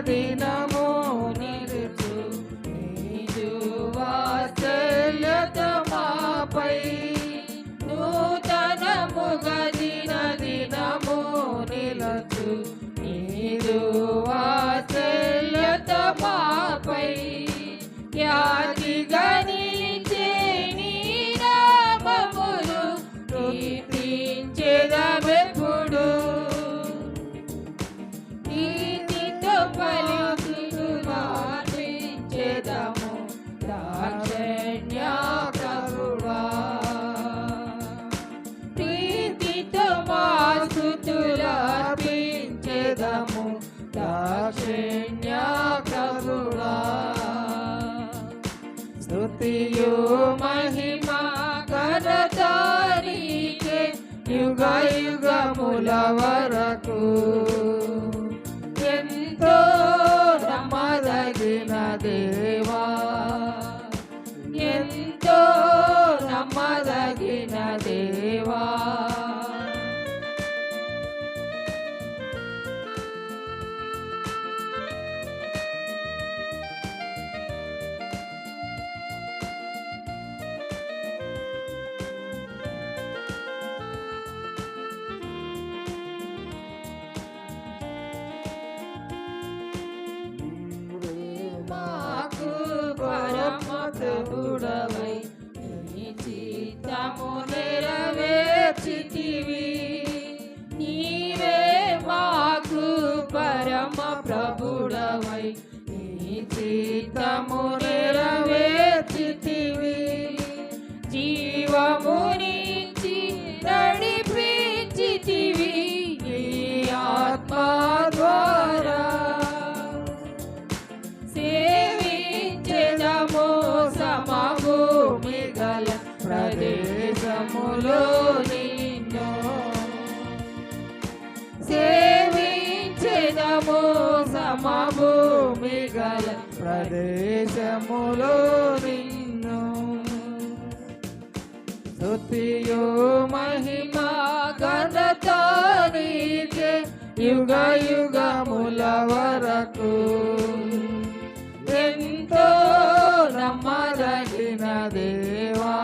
దినము నిలుచు నీదు వాత్సల్యత మాపై. నూతనముగా దిన దినము నిలచు. నీదు వాత్సల్యత మాపై. జ్ఞాన దాక్షిణ్యాకరుడా స్తుతియు మహిమా ఘనతారీకే యుగ యుగముల వరకు ఎంతో నమ్మదగిన దేవా ఎంతో నమ్మదగిన దేవా పరమతముడవై నీ చిత్తము నెరవేర్చితివి. నీవే మాకు పరమ ప్రభుడవై. నీ చిత్తము నెరవేర్చితివి. జీవము సేవించెదము సమభూమి గల ప్రదేశములో నిన్ను. స్తుతియు మహిమా ఘనత నీకే యుగ యుగముల వరకు. ఎంతో నమ్మదగిన దేవా.